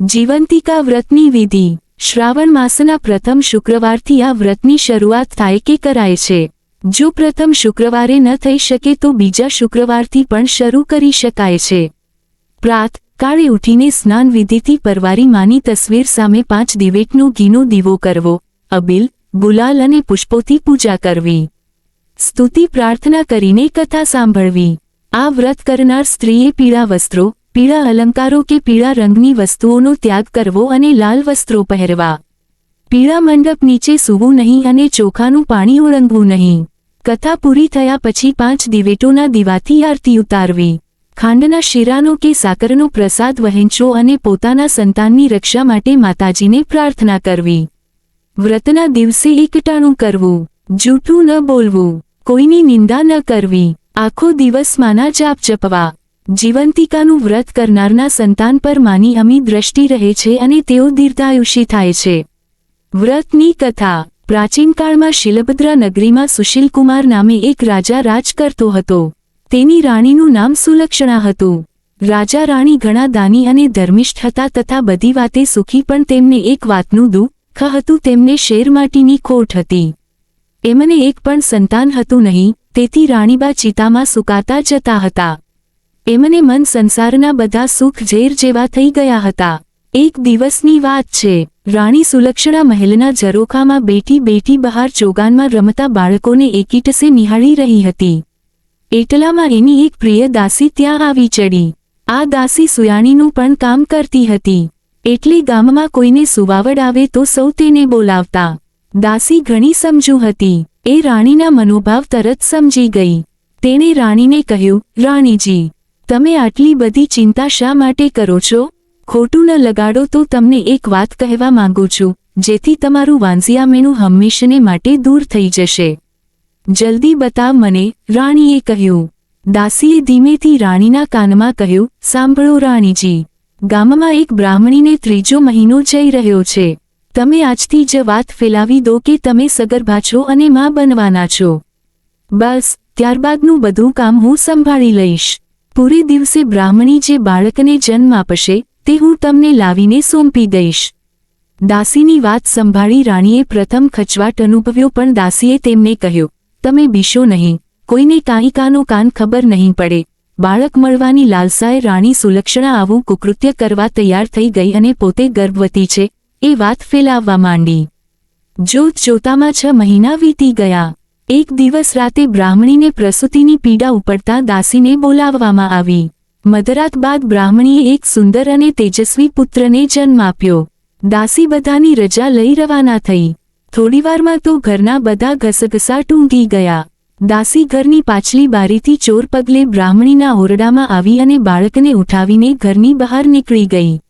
જીવંતિકા વ્રતની વિધિ. શ્રાવણ માસના પ્રથમ શુક્રવારથી આ વ્રતની શરૂઆત થાય કે કરાય છે. જો પ્રથમ શુક્રવારે ન થઈ શકે તો બીજા શુક્રવારથી પણ શરૂ કરી શકાય છે. પ્રાત, કાળે ઉઠીને સ્નાન વિધિથી પરવારી માની તસવીર સામે પાંચ દિવેટનો ઘીનો દીવો કરવો, અબિલ, ગુલાલ અને પુષ્પોથી પૂજા કરવી. સ્તુતિ પ્રાર્થના કરીને કથા સાંભળવી. આ વ્રત કરનાર સ્ત્રીએ પીળા વસ્ત્રો પીળા અલંકારો કે પીળા રંગની વસ્તુઓનો ત્યાગ કરવો અને લાલ વસ્ત્રો પહેરવા. પીળા મંડપ નીચે સૂવું નહીં અને ચોખાનું પાણી ઓળંગવું નહીં. કથા પૂરી થયા પછી પાંચ દિવેટોના દીવાથી આરતી ઉતારવી. ખાંડના શીરાનો કે સાકરનો પ્રસાદ વહેંચો અને પોતાના સંતાનની રક્ષા માટે માતાજીને પ્રાર્થના કરવી. વ્રતના દિવસે એકટાણું કરવું. જૂઠું ન બોલવું. કોઈની નિંદા ન કરવી. આખો દિવસ માના જાપ જપવા. જીવંતિકાનું વ્રત કરનારના સંતાન પર માની અમી દ્રષ્ટિ રહે છે અને તેઓ દીર્ઘાયુષી થાય છે. વ્રતની કથા પ્રાચીનકાળમાં શિલભદ્રા નગરીમાં સુશીલકુમાર નામે એક રાજા રાજ કરતો હતો. તેની રાણીનું નામ સુલક્ષણા હતું. રાજા રાણી ઘણા દાની અને ધર્મિષ્ઠ હતા તથા બધી વાતે સુખી પણ તેમને એક વાતનું દુઃખ હતું તેમને શેરમાટીની ખોટ હતી. એમને એક પણ સંતાન હતું નહીં, તેથી રાણીબા ચિતામાં સુકાતા જતા હતા. એમને મન સંસારના બધા સુખ ઝેર જેવા થઈ ગયા હતા. એક દિવસની વાત છે, રાણી સુલક્ષણા મહેલના ઝરોખામાં બેઠી બેઠી બહાર ચોગાનમાં રમતા બાળકોને એકીટસે નિહાળી રહી હતી. એટલામાં એની એક પ્રિય દાસી ત્યાં આવી ચડી. આ દાસી સુયાણીનું પણ કામ કરતી હતી. એટલે ગામમાં કોઈને સુવાવડ આવે તો સૌ તેને બોલાવતા. દાસી ઘણી સમજુ હતી. એ રાણીના મનોભાવ તરત સમજી ગઈ. તેણે રાણીને કહ્યું, રાણીજી તમે આટલી બધી ચિંતા શા માટે કરો છો? ખોટું ન લગાડો તો તમને એક વાત કહેવા માંગુ છું, જેથી તમારું વાંસિયામેણું હંમેશને માટે દૂર થઈ જશે. જલ્દી બતાવ મને, રાણીએ કહ્યું. દાસીએ ધીમેથી રાણીના કાનમાં કહ્યું, સાંભળો રાણીજી, ગામમાં એક બ્રાહ્મણીને ત્રીજો મહિનો જઈ રહ્યો છે. તમે આજથી જ વાત ફેલાવી દો કે તમે સગર્ભા છો અને માં બનવાના છો. બસ, ત્યારબાદનું બધું કામ હું સંભાળી લઈશ. પૂરે દિવસે બ્રાહ્મણી જે બાળકને જન્મ આપશે, તે હું તમને લાવીને સોંપી દઈશ. દાસીની વાત સંભાળી રાણીએ પ્રથમ ખચવાટ અનુભવ્યો પણ દાસીએ તેમને કહ્યું, તમે બીશો નહીં, કોઈને કાંઈ કાનો કાન ખબર નહીં પડે. બાળક મળવાની લાલસાએ રાણી સુલક્ષણા આવું કુકૃત્ય કરવા તૈયાર થઈ ગઈ અને પોતે ગર્ભવતી છે. એ વાત ફેલાવવા માંડી. જોત જોતામાં છ મહિના વીતી ગયા. એક દિવસ રાતે બ્રાહ્મણીને પ્રસૂતિની પીડા ઉપડતા દાસીને બોલાવવામાં આવી. મધરાત બાદ બ્રાહ્મણીએ એક સુંદર અને તેજસ્વી પુત્રને જન્મ આપ્યો. દાસી બધાની રજા લઈ રવાના થઈ. થોડીવારમાં તો ઘરના બધા ઘસઘસા ટૂંઘી ગયા. દાસી ઘરની પાછલી બારીથી ચોર પગલે બ્રાહ્મણીના ઓરડામાં આવી અને બાળકને ઉઠાવીને ઘરની બહાર નીકળી ગઈ.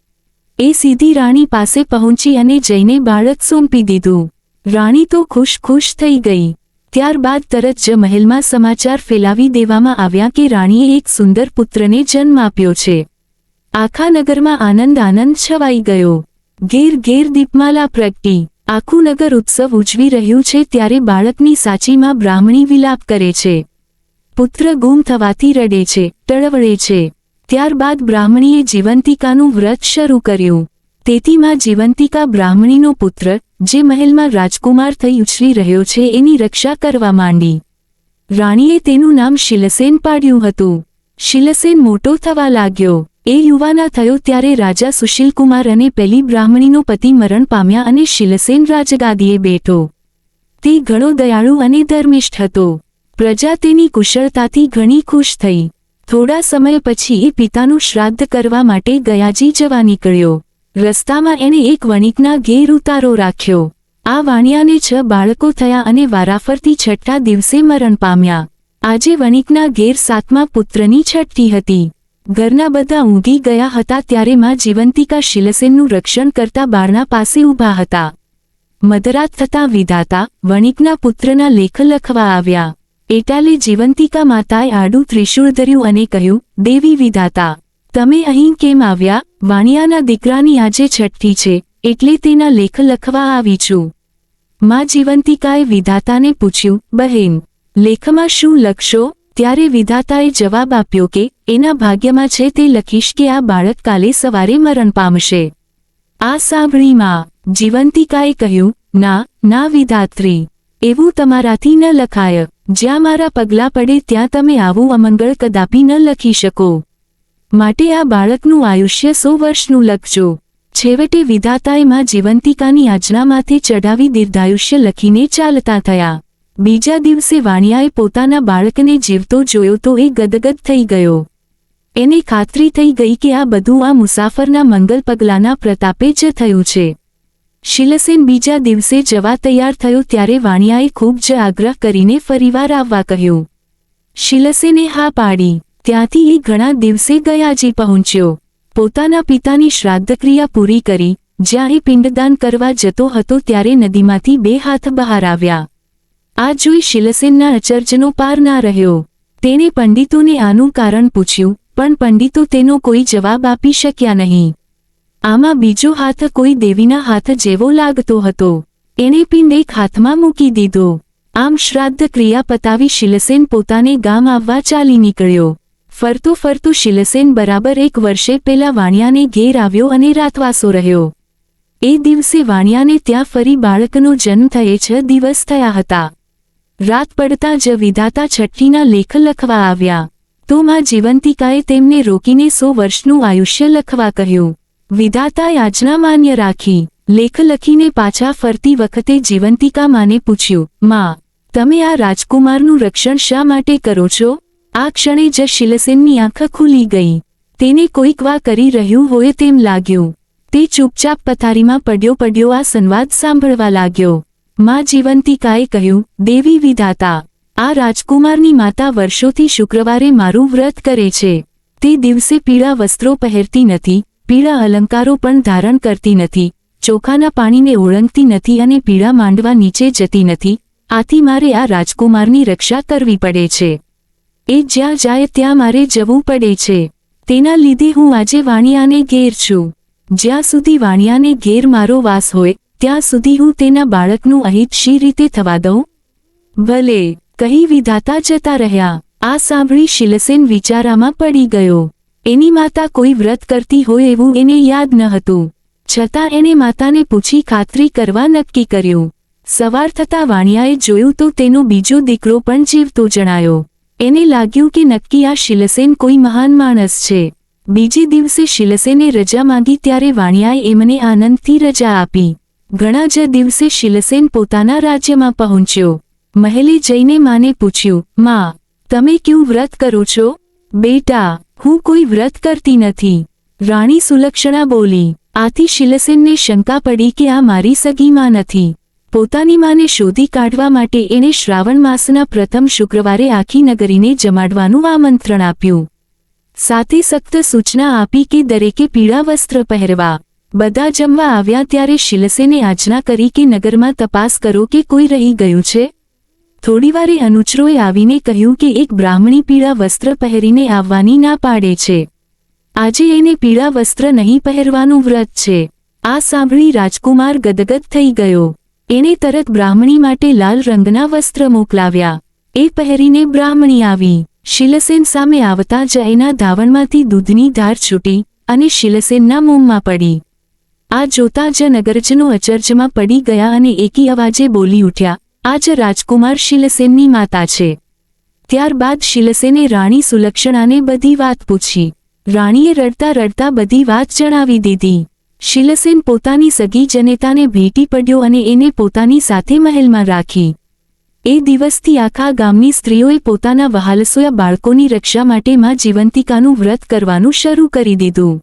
એ સીધી રાણી પાસે પહોંચી અને જઈને બાળક સોંપી દીધું. રાણી તો ખુશ ખુશ થઈ ગઈ. ત્યારબાદ તરત જ મહેલમાં સમાચાર ફેલાવી દેવામાં આવ્યા કે રાણીએ એક સુંદર પુત્રને જન્મ આપ્યો છે. આખા નગરમાં આનંદ આનંદ છવાઈ ગયો. ઘેર ઘેર દીપમાલા પ્રગટી. આખું નગર ઉત્સવ ઉજવી રહ્યું છે ત્યારે બાળકની સાચીમાં બ્રાહ્મણી વિલાપ કરે છે. પુત્ર ગુમ થવાથી રડે છે ટળવળે છે. ત્યારબાદ બ્રાહ્મણીએ જીવંતિકાનું વ્રત શરૂ કર્યું. તેથી માં જીવંતિકા બ્રાહ્મણીનો પુત્ર, જે મહેલમાં રાજકુમાર થઈ ઉછરી રહ્યો છે, એની રક્ષા કરવા માંડી. રાણીએ તેનું નામ શિલસેન પાડ્યું હતું. શિલસેન મોટો થવા લાગ્યો. એ યુવાના થયો ત્યારે રાજા સુશીલકુમાર અને પેલી બ્રાહ્મણીનો પતિ મરણ પામ્યા અને શિલસેન રાજગાદીએ બેઠો. તે ઘણો દયાળુ અને ધર્મિષ્ઠ હતો. પ્રજા તેની કુશળતાથી ઘણી ખુશ થઈ. થોડા સમય પછી એ પિતાનું શ્રાદ્ધ કરવા માટે ગયાજી જવા નીકળ્યો. રસ્તામાં એણે એક વણિકના ઘેર ઉતારો રાખ્યો. આ વાણિયાને છ બાળકો થયા અને વારાફરતી છઠ્ઠા દિવસે મરણ પામ્યા. આજે વણિકના ઘેર સાતમા પુત્રની છઠ્ઠી હતી. ઘરના બધા ઊંઘી ગયા હતા ત્યારે માં જીવંતિકા શિલસેનનું રક્ષણ કરતા બાળના પાસે ઊભા હતા. મધરાત થતાં વિધાતા વણિકના પુત્રના લેખ લખવા આવ્યા. એટાલે જીવંતિકા માતાએ આડું ત્રિશૂળ ધર્યું અને કહ્યું, દેવી વિધાતા તમે અહીં કેમ આવ્યા? વાણિયાના દીકરાની આજે છઠ્ઠી છે, એટલે તેના લેખ લખવા આવી છું. માં જીવંતિકાએ વિધાતાને પૂછ્યું, બહેન, લેખમાં શું લખશો? ત્યારે વિધાતાએ જવાબ આપ્યો કે, એના ભાગ્યમાં છે તે લખીશ કે આ બાળક કાલે સવારે મરણ પામશે. આ સાંભળી માં જીવંતિકાએ કહ્યું, ના ના વિધાત્રી, એવું તમારાથી ન લખાય. જ્યાં મારા પગલાં પડે ત્યાં તમે આવું અમંગળ કદાપી ન લખી શકો. માટે આ બાળકનું આયુષ્ય સો વર્ષનું લખજો. છેવટે વિધાતાએ માં જીવંતિકાની આજના માથે ચડાવી દીર્ઘાયુષ્ય લખીને ચાલતા થયા. બીજા દિવસે વાણિયાએ પોતાના બાળકને જીવતો જોયો તો એ ગદગદ થઈ ગયો. એને ખાતરી થઈ ગઈ કે આ બધું આ મુસાફરના મંગલ પગલાના પ્રતાપે જ થયું છે. શિલસેન બીજા દિવસે જવા તૈયાર થયો ત્યારે વાણિયાએ ખૂબ જ આગ્રહ કરીને ફરીવાર આવવા કહ્યું. શિલસેને હા પાડી. ત્યાંથી એ ઘણા દિવસે ગયાજી પહોંચ્યો. પોતાના પિતાની શ્રાદ્ધક્રિયા પૂરી કરી, જ્યાં પિંડદાન કરવા જતો હતો ત્યારે નદીમાંથી બે હાથ બહાર આવ્યા. આ જોઈ શિલસેનના અચર્જનો પાર ના રહ્યો. તેણે પંડિતોને આનું કારણ પૂછ્યું, પણ પંડિતો તેનો કોઈ જવાબ આપી શક્યા નહીં. આમાં બીજો હાથ કોઈ દેવીના હાથ જેવો લાગતો હતો. એણે પિંડ એક હાથમાં મૂકી દીધો. આમ શ્રાદ્ધ ક્રિયા પતાવી શિલસેન પોતાને ગામ આવવા ચાલી નીકળ્યો. ફરતો ફરતું શિલસેન બરાબર એક વર્ષે પેલા વાણિયાને ઘેર આવ્યો અને રાતવાસો રહ્યો. એ દિવસે વાણિયાને ત્યાં ફરી બાળકનો જન્મ થયે છ દિવસ થયા હતા. રાત પડતા જ વિધાતા છઠ્ઠીના લેખ લખવા આવ્યા. તો માં જીવંતિકાએ તેમને રોકીને સો વર્ષનું આયુષ્ય લખવા કહ્યું. વિધાતાએ આજના માન્ય રાખી. લેખ લખીને પાછા ફરતી વખતે જીવંતિકા માને પૂછ્યું, માં, તમે આ રાજકુમારનું રક્ષણ શા માટે કરો છો? આ ક્ષણે જ શિલસેનની આંખ ખુલી ગઈ. તેને કોઈક વા કરી રહ્યું હોય તેમ લાગ્યું. તે ચૂપચાપ પથારીમાં પડ્યો પડ્યો આ સંવાદ સાંભળવા લાગ્યો. માં જીવંતિકાએ કહ્યું, દેવી વિધાતા, આ રાજકુમારની માતા વર્ષોથી શુક્રવારે મારું વ્રત કરે છે. તે દિવસે પીળા વસ્ત્રો પહેરતી નથી, પીળા અલંકારો પણ ધારણ કરતી નથી, ચોખાના પાણીને ઓળંગતી નથી અને પીળા માંડવા નીચે જતી નથી. આથી મારે આ રાજકુમારની રક્ષા કરવી પડે છે. એ જ્યાં જાય ત્યાં મારે જવું પડે છે. તેના લીધે હું આજે વાણિયાને ઘેર છું. જ્યાં સુધી વાણિયાને ઘેર મારો વાસ હોય, ત્યાં સુધી હું તેના બાળકનું અહિત શી રીતે થવા દઉં? ભલે, કહી વિધાતા જતા રહ્યા. આ સાંભળી શિલસેન વિચારામાં પડી ગયો. એની માતા કોઈ વ્રત કરતી હોય એવું એને યાદ ન હતું. છતાં એણે માતાને પૂછી ખાતરી કરવા નક્કી કર્યું. સવાર થતાં વાણિયાએ જોયું તો તેનો બીજો દીકરો પણ જીવતો જણાયો. એને લાગ્યું કે નક્કી આ શિલસેન કોઈ મહાન માણસ છે. બીજે દિવસે શિલસેને રજા માંગી ત્યારે વાણિયાએ એમને આનંદથી રજા આપી. ઘણા જ દિવસે શિલસેન પોતાના રાજ્યમાં પહોંચ્યો. મહેલે જઈને માને પૂછ્યું, માં, તમે ક્યું વ્રત કરો છો? બેટા, હું કોઈ વ્રત કરતી નથી. રાણી સુલક્ષણા બોલી, આથી શિલસેનને શંકા પડી કે આ મારી સગી માં નથી. પોતાની માને શોધી કાઢવા માટે એણે શ્રાવણ માસના પ્રથમ શુક્રવારે આખી નગરીને જમાડવાનું આમંત્રણ આપ્યું. સાથે સખ્ત સૂચના આપી કે દરેકે પીળા વસ્ત્ર પહેરવા. બધા જમવા આવ્યા ત્યારે શિલસેને આજના કરી કે નગરમાં તપાસ કરો કે કોઈ રહી ગયું છે. થોડીવારે અનુચરોએ આવીને કહ્યું કે એક બ્રાહ્મણી પીળા વસ્ત્ર પહેરીને આવવાની ના પાડે છે. આજે એને પીળા વસ્ત્ર નહીં પહેરવાનું વ્રત છે. આ સાંભળી રાજકુમાર ગદગદ થઈ ગયો. એણે તરત બ્રાહ્મણી માટે લાલ રંગના વસ્ત્ર મોકલાવ્યા. એ પહેરીને બ્રાહ્મણી આવી. શિલસેન સામે આવતા જ એના ધાવણમાંથી દૂધની ધાર છૂટી અને શિલસેનના મોંમાં પડી. આ જોતા જ નગરજનો અચર્જમાં પડી ગયા અને એકી અવાજે બોલી ઉઠ્યા, આજ રાજકુમાર શિલસેનની માતા છે. ત્યારબાદ શિલસેને રાણી સુલક્ષણાને બધી વાત પૂછી. રાણીએ રડતા રડતા બધી વાત જણાવી દીધી. શિલસેન પોતાની સગી જનેતાને ભેટી પડ્યો અને એને પોતાની સાથે મહેલમાં રાખી. એ દિવસથી આખા ગામની સ્ત્રીઓએ પોતાના વહાલસોયા બાળકોની રક્ષા માટે માં જીવંતિકાનું વ્રત કરવાનું શરૂ કરી દીધું.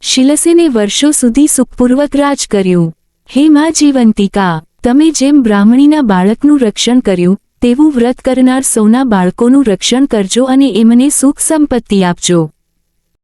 શિલસેને વર્ષો સુધી સુખપૂર્વક રાજ કર્યું. હે માં જીવંતિકા, તમે જેમ બ્રાહ્મણીના બાળકનું રક્ષણ કર્યું, તેવું વ્રત કરનાર સૌના બાળકોનું રક્ષણ કરજો અને એમને સુખ સંપત્તિ આપજો.